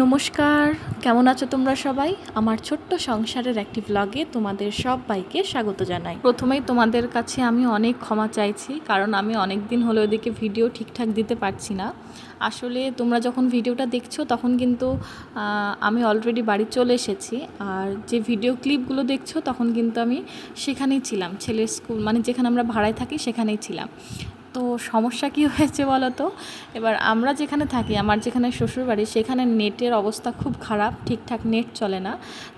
নমস্কার, কেমন আছো তোমরা সবাই? আমার ছোট্ট সংসারের একটি ব্লগে তোমাদের সবাইকে স্বাগত জানাই। প্রথমেই তোমাদের কাছে আমি অনেক ক্ষমা চাইছি, কারণ আমি অনেক দিন হলো ওদিকে ভিডিও ঠিকঠাক দিতে পারছি না। আসলে তোমরা যখন ভিডিওটা দেখছ, তখন কিন্তু আমি অলরেডি বাড়ি চলে এসেছি। আর যে ভিডিও ক্লিপগুলো দেখছ, তখন কিন্তু আমি সেখানেই ছিলাম। ছেলের স্কুল মানে যেখানে আমরা ভাড়ায় থাকি, সেখানেই ছিলাম। তো সমস্যা কি হয়েছে বলো তো এবার আমরা যেখানে থাকি, আমার যেখানে শ্বশুরবাড়ি, সেখানে নেটের অবস্থা খুব খারাপ, ঠিকঠাক নেট চলে না।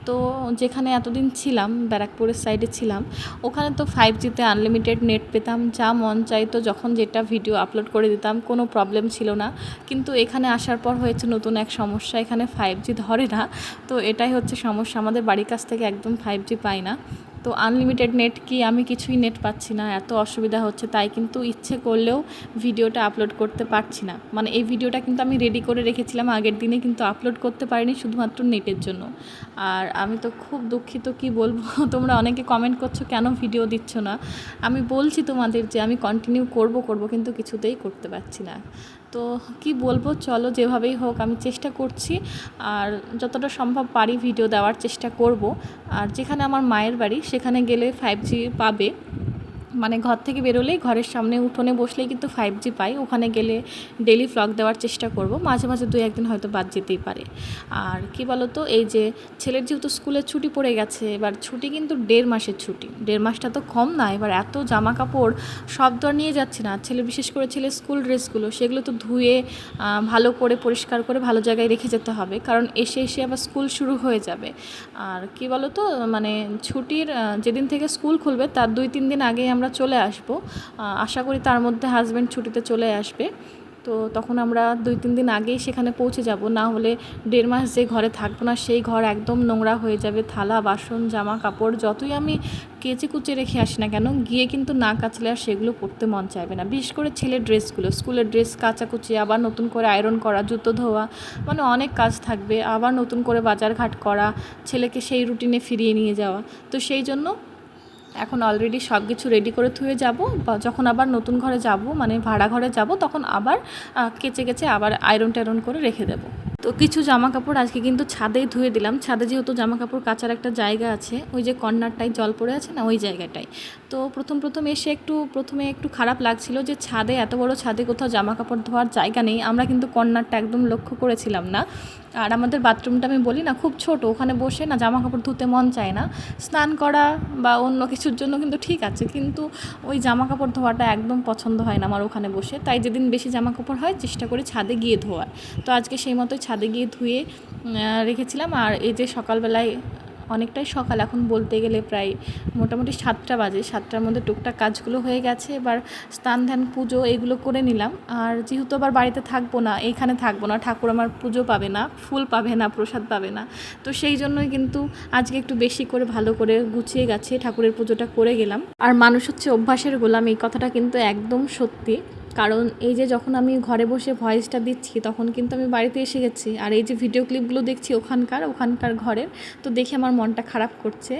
তো যেখানে এতদিন ছিলাম, ব্যারাকপুরের সাইডে ছিলাম, ওখানে তো ফাইভ জিতে আনলিমিটেড নেট পেতাম, যা মন চাইতো যখন যেটা ভিডিও আপলোড করে দিতাম, কোনো প্রবলেম ছিল না। কিন্তু এখানে আসার পর হয়েছে নতুন এক সমস্যা, এখানে ফাইভ জি ধরে না। তো এটাই হচ্ছে সমস্যা, আমাদের বাড়ির কাছ থেকে একদম ফাইভ জি পাই না। তো আনলিমিটেড নেট কি আমি কিছুই নেট পাচ্ছি না, এত অসুবিধা হচ্ছে, তাই কিন্তু ইচ্ছে করলেও ভিডিওটা আপলোড করতে পারছি না। মানে এই ভিডিওটা কিন্তু আমি রেডি করে রেখেছিলাম, আগের দিনে কিন্তু আপলোড করতে পারিনি শুধুমাত্র নেটের জন্য। আর আমি তো খুব দুঃখিত, কি বলব? তোমরা অনেকে কমেন্ট করছ, কেন ভিডিও দিচ্ছ না? আমি বলছি তোমাদের যে আমি কন্টিনিউ করব করব, কিন্তু কিছুতেই করতে পারছি না। তো কি বলব, চলো যেভাবেই হোক আমি চেষ্টা করছি আর যতটা সম্ভব পারি ভিডিও দেওয়ার চেষ্টা করব। আর যেখানে আমার মায়ের বাড়ি, সেখানে গেলে ফাইভ জি পাবে। মানে ঘর থেকে বেরোলেই ঘরের সামনে উঠোনে বসলেই কিন্তু ফাইভ জি পাই। ওখানে গেলে ডেলি ফ্লগ দেওয়ার চেষ্টা করব। মাঝে মাঝে দুই একদিন হয়তো বাদ যেতেই পারে। আর কি বলো তো এই যে ছেলের যেহেতু স্কুলের ছুটি পড়ে গেছে, এবার ছুটি কিন্তু দেড় মাসের ছুটি। দেড় মাসটা তো কম না, এবার এত জামা কাপড় সব আর নিয়ে যাচ্ছে না। ছেলে বিশেষ করে ছেলের স্কুল ড্রেসগুলো সেগুলো তো ধুয়ে ভালো করে পরিষ্কার করে ভালো জায়গায় রেখে যেতে হবে। কারণ এসে এসে আবার স্কুল শুরু হয়ে যাবে। আর কি বলো তো মানে ছুটির যেদিন থেকে স্কুল খুলবে, তার দুই তিন দিন আগেই আমরা চলে আসব। আশা করি তার মধ্যে হাজব্যান্ড ছুটিতে চলে আসবে। তো তখন আমরা দুই তিন দিন আগেই সেখানে পৌঁছে যাব। না হলে দেড় মাস যে ঘরে থাকব না, সেই ঘর একদম নোংরা হয়ে যাবে। থালা, বাসন জামা কাপড় যতই আমি কেচে কুচে রেখে আসি না কেন, গিয়ে কিন্তু না কাচলে আর সেগুলো পরতে মন চাইবে না। বিশেষ করে ছেলের ড্রেসগুলো। স্কুলের ড্রেস কাচাকুচি, আবার নতুন করে আয়রন করা, জুতো ধোয়া মানে অনেক কাজ থাকবে। আবার নতুন করে বাজারঘাট করা, ছেলেকে সেই রুটিনে ফিরিয়ে নিয়ে যাওয়া। তো সেই জন্য এখন অলরেডি সব কিছু রেডি করে থুয়ে যাব, বা যখন আবার নতুন ঘরে যাব মানে ভাড়া ঘরে যাব, তখন আবার কেচে কেচে আবার আয়রন টায়রন করে রেখে দেবো। তো কিছু জামা কাপড় আজকে কিন্তু ছাদেই ধুয়ে দিলাম। ছাদে যেহেতু জামা কাপড় কাচার একটা জায়গা আছে, ওই যে কর্নারটায় জল পড়ে আছে না, ওই জায়গাটায়। তো প্রথম প্রথম এসে একটু, প্রথমে একটু খারাপ লাগছিল যে ছাদে, এত বড় ছাদে কোথাও জামা কাপড় ধোয়ার জায়গা নেই। আমরা কিন্তু কর্নারটা একদম লক্ষ্য করেছিলাম না। আর আমাদের বাথরুমটা আমি বলি না, খুব ছোট, ওখানে বসে না জামা কাপড় ধুতে মন চায় না। স্নান করা বা অন্য কিছুর জন্য কিন্তু ঠিক আছে, কিন্তু ওই জামা কাপড় ধোয়াটা একদম পছন্দ হয় না আমার ওখানে বসে। তাই যেদিন বেশি জামা কাপড় হয়, চেষ্টা করি ছাদে গিয়ে ধোয়ার। তো আজকে সেই মতোই ছাদে গিয়ে ধুয়ে রেখেছিলাম। আর এই যে সকালবেলায় অনেকটাই সকাল। এখন বলতে গেলে প্রায় মোটামুটি সাতটা বাজে। সাতটার মধ্যে টুকটাক কাজগুলো হয়ে গেছে। এবার স্নান, ধ্যান, পুজো এগুলো করে নিলাম। আর যেহেতু আবার বাড়িতে থাকব না এইখানে থাকব না, ঠাকুর আমার পুজো পাবে না, ফুল পাবে না, প্রসাদ পাবে না। তো সেই জন্যই কিন্তু আজকে একটু বেশি করে ভালো করে গুছিয়ে গেছে ঠাকুরের পুজোটা করে গেলাম। আর মানুষ হচ্ছে অভ্যাসের গোলাম, এই কথাটা কিন্তু একদম সত্যি। কারণ এই যে যখন আমি ঘরে বসে ভয়েসটা দিচ্ছি, তখন কিন্তু আমি বাড়িতে এসে গেছি। আর এই যে ভিডিও ক্লিপগুলো দেখছি ওখানকার ওখানকার ঘরের, তো দেখে আমার মনটা খারাপ করছে।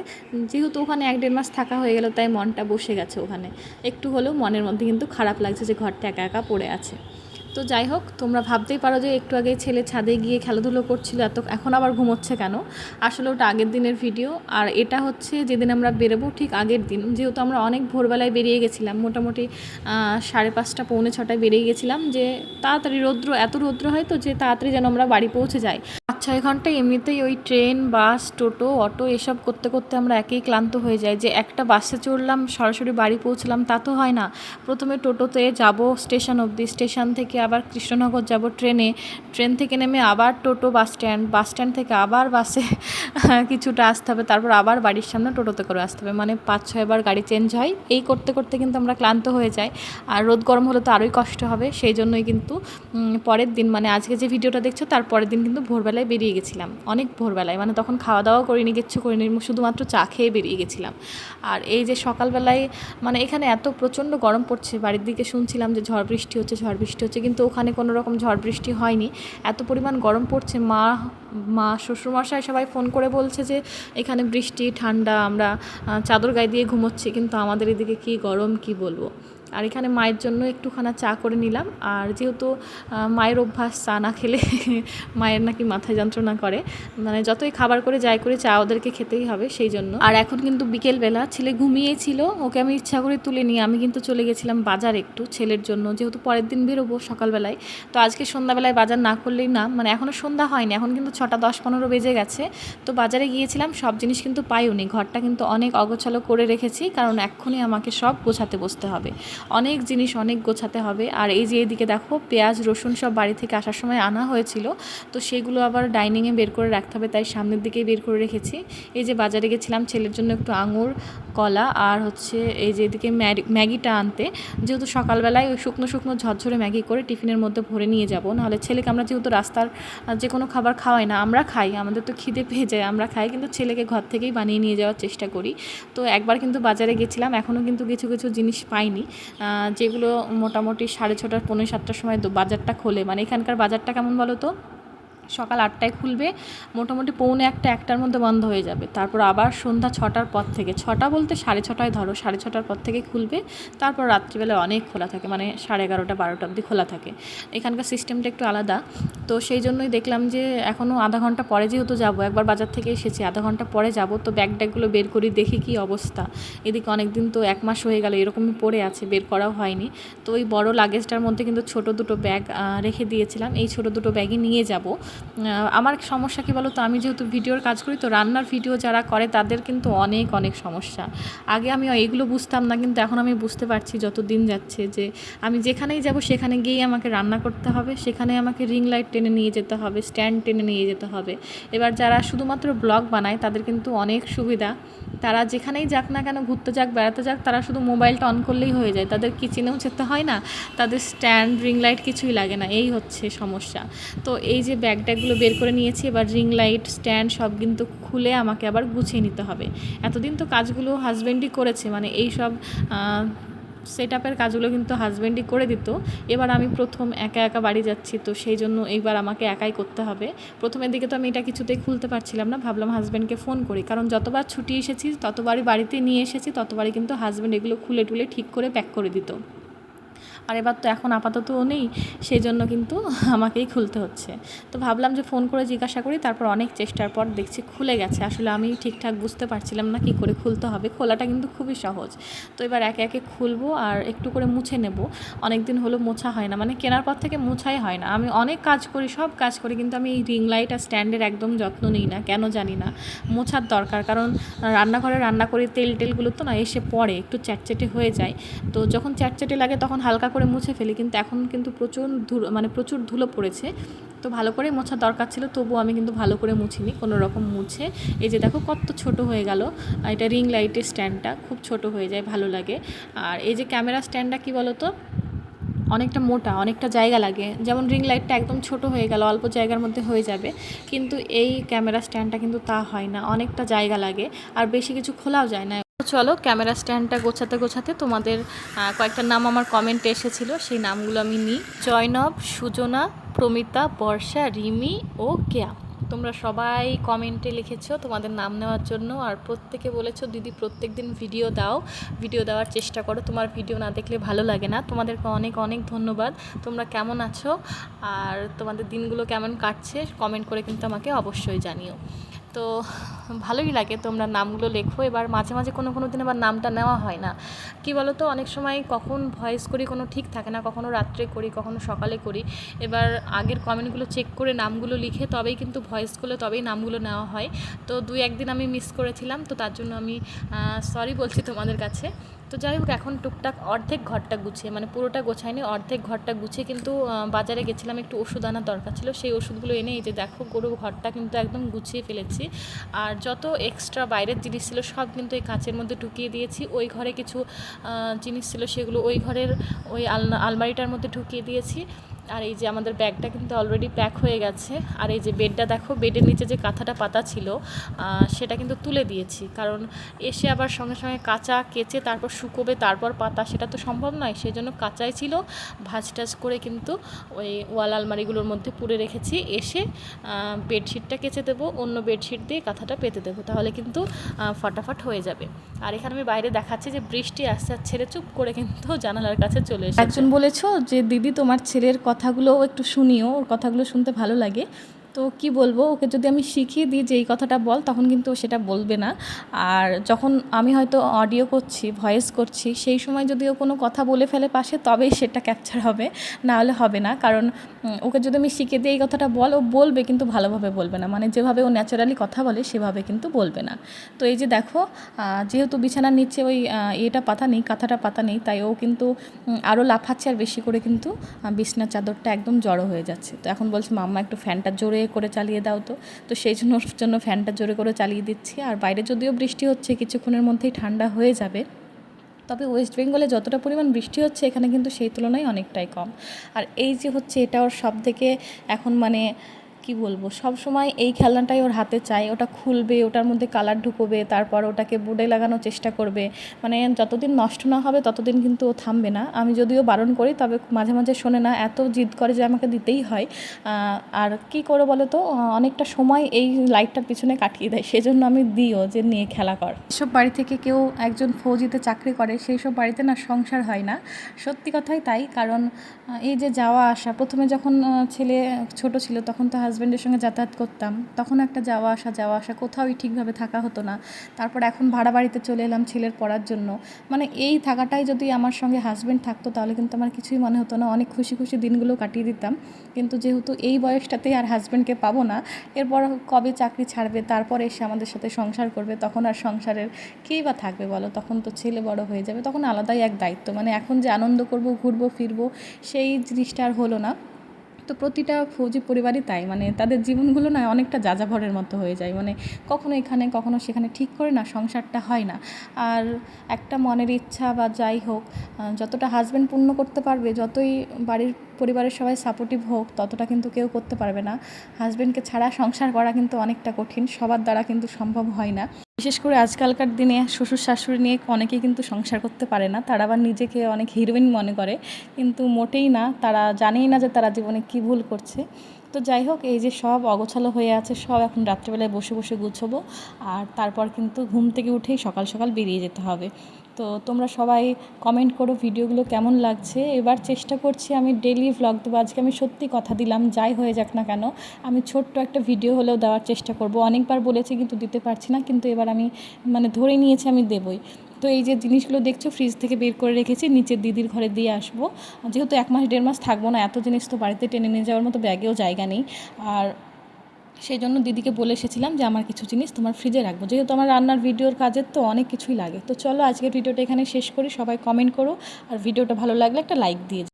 যেহেতু ওখানে এক দেড় মাস থাকা হয়ে গেল, তাই মনটা বসে গেছে ওখানে। একটু হলেও মনের মধ্যে কিন্তু খারাপ লাগছে যে ঘরটা একা একা পড়ে আছে। তো যাই হোক, তোমরা ভাবতেই পারো যে একটু আগে ছেলে ছাদে গিয়ে খেলাধুলো করছিল, এত এখন আবার ঘুমোচ্ছে কেন? আসলে ওটা আগের দিনের ভিডিও। আর এটা হচ্ছে যেদিন আমরা বেরোবো ঠিক আগের দিন। যেহেতু আমরা অনেক ভোরবেলায় বেরিয়ে গেছিলাম, মোটামুটি সাড়ে পাঁচটা, পৌনে ছটায় বেরিয়ে গেছিলাম যে তাড়াতাড়ি রৌদ্র, এত রৌদ্র হয় তো যে তাড়াতাড়ি যেন আমরা বাড়ি পৌঁছে যাই। ছয় ঘণ্টা এমনিতেই ওই ট্রেন, বাস, টোটো, অটো এসব করতে করতে আমরা একেই ক্লান্ত হয়ে যাই যে একটা বাসে চড়লাম, সরাসরি বাড়ি পৌঁছলাম, তা তো হয় না। প্রথমে টোটোতে যাব স্টেশন অবধি, স্টেশন থেকে আবার কৃষ্ণনগর যাব ট্রেনে। ট্রেন থেকে নেমে আবার টোটো, বাস স্ট্যান্ড বাস স্ট্যান্ড থেকে আবার বাসে কিছুটা আসতে হবে, তারপর আবার বাড়ির সামনে টোটোতে করে আসতে হবে। মানে পাঁচ ছয়বার গাড়ি চেঞ্জ হয়। এই করতে করতে কিন্তু আমরা ক্লান্ত হয়ে যাই। আর রোদ গরম হলে তো আরোই কষ্ট হবে, সেই জন্যই কিন্তু পরের দিন মানে আজকে যে ভিডিওটা দেখছ, তার পরের দিন কিন্তু ভোরবেলায় বেরিয়ে গেছিলাম। অনেক ভোরবেলায়। মানে তখন খাওয়া দাওয়া করিনি, কিচ্ছু করিনি, শুধুমাত্র চা খেয়ে বেরিয়ে গেছিলাম। আর এই যে সকালবেলায় মানে এখানে এত প্রচণ্ড গরম পড়ছে, বাড়ির দিকে শুনছিলাম যে ঝড় বৃষ্টি হচ্ছে, ঝড় বৃষ্টি হচ্ছে, কিন্তু ওখানে কোনো রকম ঝড় বৃষ্টি হয়নি। এত পরিমাণ গরম পড়ছে, মা মা, শ্বশুরমশাই সবাই ফোন করে বলছে যে এখানে বৃষ্টি, ঠান্ডা, আমরা চাদর গায়ে দিয়ে ঘুমোচ্ছি, কিন্তু আমাদের এদিকে কি গরম, কি বলব? আর এখানে মায়ের জন্য একটুখানা চা করে নিলাম। আর যেহেতু মায়ের অভ্যাস চা না খেলে মায়ের নাকি মাথায় যন্ত্রণা করে। মানে যতই খাবার করে যাই করে চা ওদেরকে খেতেই হবে সেই জন্য। আর এখন কিন্তু বিকেলবেলা ছেলে ঘুমিয়েছিল, ওকে আমি ইচ্ছা করে তুলে নিয়ে আমি কিন্তু চলে গেছিলাম বাজার একটু ছেলের জন্য, যেহেতু পরের দিন বেরোবো সকালবেলায়। তো আজকে সন্ধ্যাবেলায় বাজার না করলেই না মানে এখনও সন্ধ্যা হয়নি, এখন কিন্তু ছটা দশ পনেরো বেজে গেছে। তো বাজারে গিয়েছিলাম, সব জিনিস কিন্তু পাইওনি। ঘরটা কিন্তু অনেক অগোছালো করে রেখেছি, কারণ এক্ষুনি আমাকে সব গোছাতে বসতে হবে। অনেক জিনিস অনেক গোছাতে হবে। আর এই যে এদিকে দেখো, পেঁয়াজ, রসুন সব বাড়ি থেকে আসার সময় আনা হয়েছিল। তো সেগুলো আবার ডাইনিংয়ে বের করে রাখতে হবে, তাই সামনের দিকেই বের করে রেখেছি। এই যে বাজারে গেছিলাম, ছেলের জন্য একটু আঙুর, কলা আর হচ্ছে এই যে এদিকে ম্যাগিটা আনতে। যেহেতু সকালবেলায় ওই শুকনো শুকনো ঝরঝরে ম্যাগি করে টিফিনের মধ্যে ভরে নিয়ে যাব, নাহলে ছেলেকে আমরা যেহেতু রাস্তার যে কোনো খাবার খাওয়াই না, আমরা খাই, আমাদের তো খিদে পেয়ে যায়, আমরা খাই, কিন্তু ছেলেকে ঘর থেকেই বানিয়ে নিয়ে যাওয়ার চেষ্টা করি। তো একবার কিন্তু বাজারে গেছিলাম এখনও কিন্তু কিছু কিছু জিনিস পাইনি। যেগুলো মোটামুটি সাড়ে ছটার পনেরো সাতটার সময় বাজারটা খোলে। মানে এখানকার বাজারটা কেমন বলো তো? সকাল আটটায় খুলবে, মোটামুটি পৌনে একটা, একটার মধ্যে বন্ধ হয়ে যাবে। তারপর আবার সন্ধ্যা ছটার পর থেকে, ছটা বলতে সাড়ে ছটায় ধরো, সাড়ে ছটার পর থেকে খুলবে, তারপর রাত্রিবেলা অনেক খোলা থাকে মানে সাড়ে এগারোটা, বারোটা অবধি খোলা থাকে। এখানকার সিস্টেমটা একটু আলাদা। তো সেই জন্যই দেখলাম যে, এখনও আধা ঘণ্টা পরে যেহেতু যাব, একবার বাজার থেকে এসেছি, আধা ঘণ্টা পরে যাব, তো ব্যাগ ট্যাগগুলো বের করি দেখি কি অবস্থা। এদিকে অনেক দিন তো এক মাস হয়ে গেল, এরকমই পড়ে আছে, বের করাও হয়নি। তো ওই বড় লাগেজটার মধ্যে কিন্তু ছোট দুটো ব্যাগ রেখে দিয়েছিলাম, এই ছোট দুটো ব্যাগই নিয়ে যাব। আমার সমস্যা কী বলো তো আমি যেহেতু ভিডিওর কাজ করি, তো রান্নার ভিডিও যারা করে তাদের কিন্তু অনেক অনেক সমস্যা। আগে আমি এইগুলো বুঝতাম না, কিন্তু এখন আমি বুঝতে পারছি যত দিন যাচ্ছে যে আমি যেখানেই যাব সেখানে গিয়েই আমাকে রান্না করতে হবে, সেখানে আমাকে রিং লাইট টেনে নিয়ে যেতে হবে স্ট্যান্ড টেনে নিয়ে যেতে হবে। এবার যারা শুধুমাত্র ব্লগ বানায়, তাদের কিন্তু অনেক সুবিধা। তারা যেখানেই যাক না কেন, ঘুরতে যাক, বেড়াতে যাক, তারা শুধু মোবাইলটা অন করলেই হয়ে যায়। তাদের কিচেনেও যেতে হয় না, তাদের স্ট্যান্ড রিং লাইট কিছুই লাগে না। এই হচ্ছে সমস্যা। তো এই যে ব্যাগ ট্যাগগুলো বের করে নিয়েছি, এবার রিং লাইট স্ট্যান্ড সব কিন্তু খুলে আমাকে আবার গুছিয়ে নিতে হবে। এতদিন তো কাজগুলো হাজব্যান্ডই করেছে মানে এই সব সেট আপের কাজগুলো কিন্তু হাজব্যান্ডই করে দিত। এবার আমি প্রথম একা একা বাড়ি যাচ্ছি, তো সেই জন্য এইবার আমাকে একাই করতে হবে। প্রথমের দিকে তো আমি এটা কিছুতেই খুলতে পারছিলাম না, ভাবলাম হাজব্যান্ডকে ফোন করি। কারণ যতবার ছুটি এসেছি, ততবারই বাড়িতে নিয়ে এসেছি, ততবারই কিন্তু হাজব্যান্ড এগুলো খুলে টুলে ঠিক করে প্যাক করে দিত। আর এবার তো এখন আপাতত নেই সেই জন্য কিন্তু আমাকেই খুলতে হচ্ছে। তো ভাবলাম যে ফোন করে জিজ্ঞাসা করি, তারপর অনেক চেষ্টার পর দেখছি খুলে গেছে। আসলে আমি ঠিকঠাক বুঝতে পারছিলাম না কি করে খুলতে হবে, খোলাটা কিন্তু খুবই সহজ। তো এবার একে একে খুলবো আর একটু করে মুছে নেব। অনেক দিন হলো মোছা হয় না মানে কেনার পর থেকে মোছাই হয় না। আমি অনেক কাজ করি, সব কাজ করি, কিন্তু আমি এই রিং লাইট আর স্ট্যান্ডের একদম যত্ন নিই না, কেন জানি না। মোছার দরকার, কারণ রান্নাঘরে রান্না করি, তেল টেলগুলো তো না এসে পড়ে, একটু চ্যাটচ্যাটে হয়ে যায়। তো যখন চ্যাটচ্যাটে লাগে, তখন হালকা করে মুছে ফেলি, কিন্তু এখন কিন্তু প্রচুর ধুলো মানে প্রচুর ধুলো পড়েছে। তো ভালো করে মোছার দরকার ছিল, তবুও আমি কিন্তু ভালো করে মুছিনি, কোনো রকম মুছে। এই যে দেখো কত ছোট হয়ে গেল এটা রিং লাইটের স্ট্যান্ডটা, খুব ছোট হয়ে যায়, ভালো লাগে। আর এই যে ক্যামেরা স্ট্যান্ডটা কি বলো তো অনেকটা মোটা, অনেকটা জায়গা লাগে। যেমন রিং লাইটটা একদম ছোট হয়ে গেল, অল্প জায়গার মধ্যে হয়ে যাবে, কিন্তু এই ক্যামেরা স্ট্যান্ডটা কিন্তু তা হয় না, অনেকটা জায়গা লাগে। আর বেশি কিছু খোলাও যায় না চলো, ক্যামেরা স্ট্যান্ডটা গোছাতে গোছাতে তোমাদের কয়েকটা নাম আমার কমেন্টে এসেছিল, সেই নামগুলো আমি নিই। জয়নব, সুজনা, প্রমিতা, বর্ষা, রিমি ও কেয়া। তোমরা সবাই কমেন্টে লিখেছো তোমাদের নাম নেওয়ার জন্য, আর প্রত্যেকে বলেছ, দিদি, প্রত্যেক দিন ভিডিও দাও ভিডিও দেওয়ার চেষ্টা করো। তোমার ভিডিও না দেখলে ভালো লাগে না। তোমাদেরকে অনেক অনেক ধন্যবাদ। তোমরা কেমন আছো? আর তোমাদের দিনগুলো কেমন কাটছে? কমেন্ট করে কিন্তু আমাকে অবশ্যই জানিও। তো ভালোই লাগে তোমরা নামগুলো লেখো। এবার মাঝে মাঝে কোনো কোনো দিন আবার নামটা নেওয়া হয় না। কি বলো তো অনেক সময় কখন ভয়েস করি কোনো ঠিক থাকে না, কখনো রাত্রে করি, কখনো সকালে করি। এবার আগের কমেন্টগুলো চেক করে নামগুলো লিখে তবেই কিন্তু ভয়েস করলে তবেই নামগুলো নেওয়া হয়। তো দুই একদিন আমি মিস করেছিলাম, তো তার জন্য আমি সরি বলছি তোমাদের কাছে। তো যাই হোক, এখন টুকটাক অর্ধেক ঘরটা গুছিয়ে মানে পুরোটা গোছায়নি অর্ধেক ঘরটা গুছিয়ে কিন্তু বাজারে গেছিলাম, একটু ওষুধ আনার দরকার ছিল। সেই ওষুধগুলো এনে এই যে দেখো গরু ঘরটা কিন্তু একদম গুছিয়ে ফেলেছি। আর যত এক্সট্রা বাইরের জিনিস ছিল, সব কিন্তু এই কাঁচের মধ্যে ঢুকিয়ে দিয়েছি। ওই ঘরে কিছু জিনিস ছিল, সেগুলো ওই ঘরের ওই আলমারিটার মধ্যে ঢুকিয়ে দিয়েছি। আর এই যে আমাদের ব্যাগটা কিন্তু অলরেডি প্যাক হয়ে গেছে। আর এই যে বেডটা দেখো, বেডের নিচে যে কাঁথাটা পাতা ছিল সেটা কিন্তু তুলে দিয়েছি। কারণ এসে আবার সঙ্গে সঙ্গে কাঁচা কেচে তারপর শুকোবে, তারপর পাতা, সেটা তো সম্ভব নয়। সেই জন্য কাঁচাই ছিল। ভাজ টাজ করে কিন্তু ওই ওয়াল আলমারিগুলোর মধ্যে পুরে রেখেছি। এসে বেডশিটটা কেচে দেবো, অন্য বেডশিট দিয়ে কাঁথাটা পেতে দেবো। তাহলে কিন্তু ফটাফট হয়ে যাবে। আর এখানে আমি বাইরে দেখাচ্ছি যে বৃষ্টি আস্তে আর ছেড়ে চুপ করে কিন্তু জানালার কাছে চলে এসেছে। একজন বলেছ যে, দিদি, তোমার ছেলের কথাগুলো একটু শুনিও ওর কথাগুলো শুনতে ভালো লাগে। তো কি বলব, ওকে যদি আমি শিখিয়ে দিই যে এই কথাটা বল, তখন কিন্তু সেটা বলবে না। আর যখন আমি হয়তো অডিও করছি ভয়েস করছি, সেই সময় যদি ও কোনো কথা বলে ফেলে পাশে, তবেই সেটা ক্যাপচার হবে। না হলে হবে না। কারণ ওকে যদি আমি শিখিয়ে দিই এই কথাটা বল, ও বলবে কিন্তু ভালোভাবে বলবে না। মানে যেভাবে ও ন্যাচারালি কথা বলে, সেভাবে কিন্তু বলবে না। তো এই যে দেখো যেহেতু বিছানার নিচে ওই এটা পাতা নেই, কাঁথাটা পাতা নেই, তাই ও কিন্তু আরও লাফাচ্ছে আর বেশি করে কিন্তু বিছনার চাদরটা একদম জড়ো হয়ে যাচ্ছে। তো এখন বলছে, মাম্মা, একটু ফ্যানটা জোরে করে চালিয়ে দাও তো। তো সেই জন্য ওর জন্য ফ্যানটা জোরে করে চালিয়ে দিচ্ছি। আর বাইরে যদিও বৃষ্টি হচ্ছে, কিছুক্ষণের মধ্যেই ঠান্ডা হয়ে যাবে। তবে ওয়েস্ট বেঙ্গলে যতটা পরিমাণ বৃষ্টি হচ্ছে, এখানে কিন্তু সেই তুলনায় অনেকটাই কম। আর এই যে হচ্ছে, এটা ওর সব থেকে এখন মানে কি বলব? সব সময় এই খেলনাটাই ওর হাতে চাই ওটা খুলবে, ওটার মধ্যে কালার ঢুকোবে, তারপর ওটাকে বোর্ডে লাগানোর চেষ্টা করবে। মানে যতদিন নষ্ট না হবে, ততদিন কিন্তু ও থামবে না। আমি যদিও বারণ করি, তবে মাঝে মাঝে শোনে না, এত জিদ করে যে আমাকে দিতেই হয়। আর কি করে বলো তো অনেকটা সময় এই লাইটটার পিছনে কাটিয়ে দেয়। সেজন্য আমি দিও যে নিয়ে খেলা কর। এসব বাড়ি থেকে কেউ একজন ফৌজিতে চাকরি করে, সেই সব বাড়িতে না সংসার হয় না। সত্যি কথাই তাই, কারণ এই যে যাওয়া আসা, প্রথমে যখন ছেলে ছোট ছিল, তখন তো হাজব্যান্ডের সঙ্গে যাতায়াত করতাম, তখন একটা যাওয়া আসা যাওয়া আসা কোথাওই ঠিকভাবে থাকা হতো না। তারপর এখন ভাড়া বাড়িতে চলে এলাম ছেলের পড়ার জন্য। মানে এই থাকাটাই যদি আমার সঙ্গে হাজব্যান্ড থাকতো, তাহলে কিন্তু আমার কিছুই মনে হতো না। অনেক খুশি খুশি দিনগুলো কাটিয়ে দিতাম। কিন্তু যেহেতু এই বয়সটাতেই আর হাজব্যান্ডকে পাবো না, এরপর কবে চাকরি ছাড়বে, তারপর এসে আমাদের সাথে সংসার করবে, তখন আর সংসারের কেই বা থাকবে বলো? তখন তো ছেলে বড় হয়ে যাবে, তখন আলাদাই এক দায়িত্ব। মানে এখন যে আনন্দ করব, ঘুরবো, ফিরবো, সেই জিনিসটা আর হলো না। তো প্রতিটা ফৌজি পরিবারই তাই মানে তাদের জীবনগুলো না অনেকটা যাযাভরের মতো হয়ে যায়। মানে কখনো এখানে, কখনো সেখানে ঠিক করে না, সংসারটা হয় না। আর একটা মনের ইচ্ছা বা যাই হোক যতটা হাজব্যান্ড পূর্ণ করতে পারবে, যতই বাড়ির পরিবারের সবাই সাপোর্টিভ হোক, ততটা কিন্তু কেউ করতে পারবে না। হাজব্যান্ডকে ছাড়া সংসার করা কিন্তু অনেকটা কঠিন, সবার দ্বারা কিন্তু সম্ভব হয় না। বিশেষ করে আজকালকার দিনে শ্বশুর শাশুড়ি নিয়ে অনেকেই কিন্তু সংসার করতে পারে না, তারা আবার নিজেকে অনেক হিরোইন মনে করে। কিন্তু মোটেই না, তারা জানেই না যে তারা জীবনে কী ভুল করছে। তো যাই হোক, এই যে সব অগোছালো হয়ে আছে, সব এখন রাত্রেবেলায় বসে বসে গুছবো, আর তারপর কিন্তু ঘুম থেকে উঠেই সকাল সকাল বেরিয়ে যেতে হবে। তো তোমরা সবাই কমেন্ট করো ভিডিওগুলো কেমন লাগছে। এবার চেষ্টা করছি আমি ডেলি ভ্লগ দেবো। আজকে আমি সত্যি কথা দিলাম, যাই হয়ে যাক না কেন, আমি ছোট্ট একটা ভিডিও হলেও দেওয়ার চেষ্টা করব। অনেকবার বলেছি কিন্তু দিতে পারছি না, কিন্তু এবার আমি মানে ধরে নিয়েছি আমি দেবই। তো এই যে জিনিসগুলো দেখছ ফ্রিজ থেকে বের করে রেখেছি, নিচের দিদির ঘরে দিয়ে আসব। যেহেতু এক মাস, দেড় মাস থাকব না, এত জিনিস তো বাড়িতে টেনে নিয়ে যাওয়ার মতো ব্যাগেও জায়গা নেই। আর সেই জন্য দিদিকে বলে এসেছিলাম যে আমার কিছু জিনিস তোমার ফ্রিজে রাখব। যেহেতু আমার রান্নার ভিডিওর কাজের তো অনেক কিছুই লাগে। তো চলো আজকের ভিডিওটা এখানে শেষ করি। সবাই কমেন্ট করো। আর ভিডিওটা ভালো লাগলে একটা লাইক দিয়ে